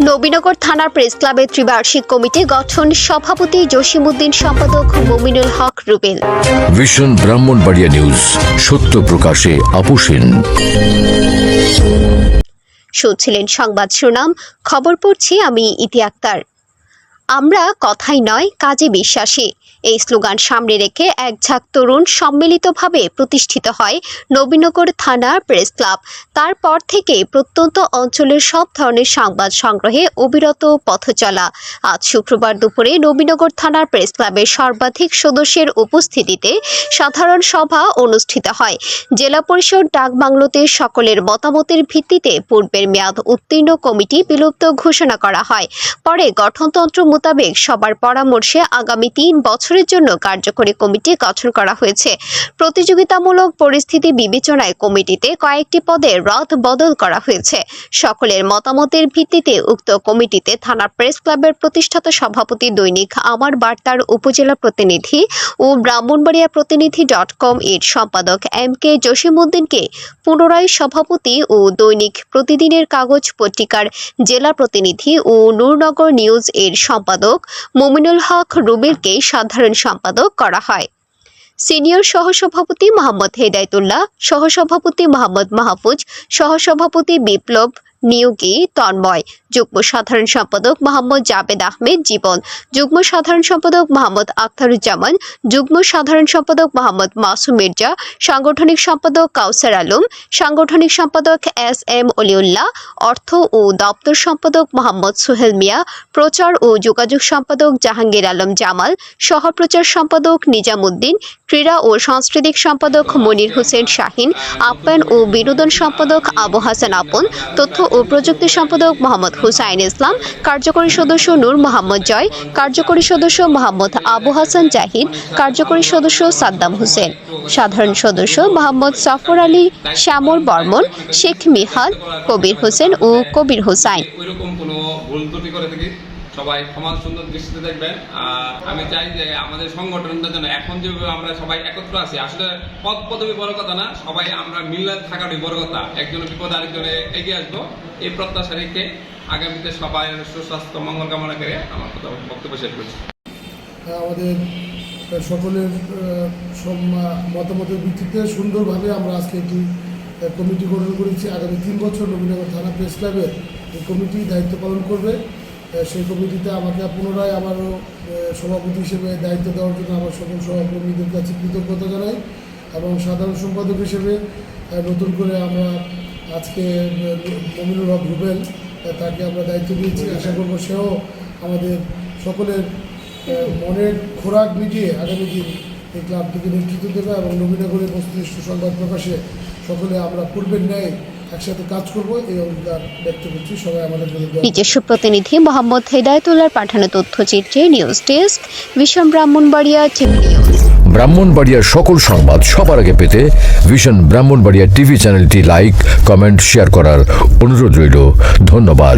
নবীনগর থানার প্রেস ক্লাবের ত্রিবার্ষিক কমিটি গঠন সভাপতি জসিমউদ্দিন সম্পাদক মুমিনুল হক রুবেল। ভিশন ব্রাহ্মণবাড়িয়া নিউজ সত্য প্রকাশে আপোষেন শুনছিলেন সংবাদ সুনাম খবর পড়ছি আমি ইতি আক্তার। আমরা কথাই নয়, কাজে বিশ্বাসী। এই স্লোগান সামনে রেখে এক ঝাঁক তরুণ সম্মিলিতভাবে প্রতিষ্ঠিত হয় নবীনগর থানার প্রেস ক্লাব। তারপর থেকে প্রত্যন্ত অঞ্চলের সব ধরনের সংবাদ সংগ্রহে অবিরত পথ চলা। আজ শুক্রবার দুপুরে নবীনগর থানার প্রেস ক্লাবের সর্বাধিক সদস্যের উপস্থিতিতে সাধারণ সভা অনুষ্ঠিত হয়। জেলা পরিষদ ডাকবাংলোতে সকলের মতামতের ভিত্তিতে পূর্বের মেয়াদ উত্তীর্ণ কমিটি বিলুপ্ত ঘোষণা করা হয়। পরে গঠনতন্ত্র মোতাবেক সবার পরামর্শে আগামী তিন বছরের জন্য কার্যকরী কমিটি গঠন করা হয়েছে। প্রতিযোগিতামূলক পরিস্থিতি বিবেচনায় কমিটিতে কয়েকটি পদে রদ বদল করা হয়েছে। সকলের মতামতের ভিত্তিতে উক্ত কমিটিতে থানা প্রেস ক্লাবের প্রতিষ্ঠাতা সভাপতি দৈনিক আমার বার্তার উপজেলা প্রতিনিধি ও ব্রাহ্মণবাড়িয়া প্রতিনিধি ডট কম এর সম্পাদক এম কে জসিমউদ্দিনকে পুনরায় সভাপতি ও দৈনিক প্রতিদিনের কাগজ পত্রিকার জেলা প্রতিনিধি ও নূরনগর নিউজ এর সম্পাদক মুমিনুল হক রুবিরকে সাধারণ সম্পাদক করা হয়। সিনিয়র সহসভাপতি মোহাম্মদ হেদায়তুল্লাহ, সহসভাপতি মোহাম্মদ মাহফুজ, সহসভাপতি বিপ্লব নিয়োগী তন্ময় যুগ্ম সাধারণ সম্পাদক মোহাম্মদ জাবেদ আহমেদ জীবন, যুগ্ম সাধারণ সম্পাদক মোহাম্মদ আখতারুজ্জামান, যুগ্ম সাধারণ সম্পাদক মোহাম্মদ মাসুম মির্জা, সাংগঠনিক সম্পাদক কাউসার আলম, সাংগঠনিক সম্পাদক এস এম অলিউল্লাহ, অর্থ ও দপ্তর সম্পাদক মোহাম্মদ সোহেল মিয়া, প্রচার ও যোগাযোগ সম্পাদক জাহাঙ্গীর আলম জামাল, সহপ্রচার সম্পাদক নিজামুদ্দিন, ক্রীড়া ও সাংস্কৃতিক সম্পাদক মনির হোসেন শাহিন, আপ্যায়ন ও বিনোদন সম্পাদক আবু হাসান আপন, তথ্য ও প্রযুক্তি সম্পাদক মোহাম্মদ হুসাইন ইসলাম, কার্যকরী সদস্য নূর মোহাম্মদ জয়, কার্যকরী সদস্য মোহাম্মদ আবু হাসান জাহিদ, কার্যকরী সদস্য সাদ্দাম হোসেন। সাধারণ সদস্য মোহাম্মদ সফর আলী, শ্যামল বর্মন, শেখ মিহাদ, কবির হোসেন ও কবির হোসাইন। সবাই সমাজ সুন্দর দৃষ্টিতে দেখবেন। আর আমি চাই যে আমাদের সংগঠনটার জন্য এখন যেভাবে আমরা সবাই একত্র আছি, আসলে পদ পদবি বড় কথা না, সবাই আমরা মিলে থাকারই বড় কথা। একজনের বিপদ আরেকজনে এগিয়ে আসব। এই প্রত্যাশা রেখে আগামীতে সবাই সুস্বাস্থ্য, মঙ্গল কামনা করে আমার কথা বক্তব্য শেষ করছি। আমাদের সকলের মতামতের ভিত্তিতে সুন্দরভাবে আমরা আজকে একটি কমিটি গঠন করেছি। আগামী তিন বছর নবীনগর থানা প্রেস ক্লাবের এই কমিটি দায়িত্ব পালন করবে। সেই কমিটিতে আমাকে পুনরায় আবারও সভাপতি হিসেবে দায়িত্ব দেওয়ার জন্য আমার সকল সহকর্মীদের কাছে কৃতজ্ঞতা জানাই এবং সাধারণ সম্পাদক হিসেবে নতুন করে আমরা আজকে মমিনুল হক রুবেল তাকে আমরা দায়িত্ব দিয়েছি। আশা করব সেও আমাদের সকলের মনের খোরাক মিটিয়ে আগামী দিন এই ক্লাবটিকে নেতৃত্ব দেবে এবং নবীনগরের বস্তুনিষ্ঠ সংবাদ প্রকাশে সকলে আমরা পূর্বের ন্যায় একসাথে কাজ করব এই অঙ্গীকার ব্যক্ত করছি। সবাই আমাদের নিজস্ব প্রতিনিধি মোহাম্মদ হেদায়তুল্লার পাঠানো তথ্যচিত্রে নিউজ ডেস্ক বিষম ব্রাহ্মণবাড়িয়া টিভি নিউজ। ব্রাহ্মণবাড়িয়ার সকল সংবাদ সবার আগে পেতে ভিশন ব্রাহ্মণবাড়িয়া টিভি চ্যানেলটি লাইক কমেন্ট শেয়ার করার অনুরোধ রইল। ধন্যবাদ।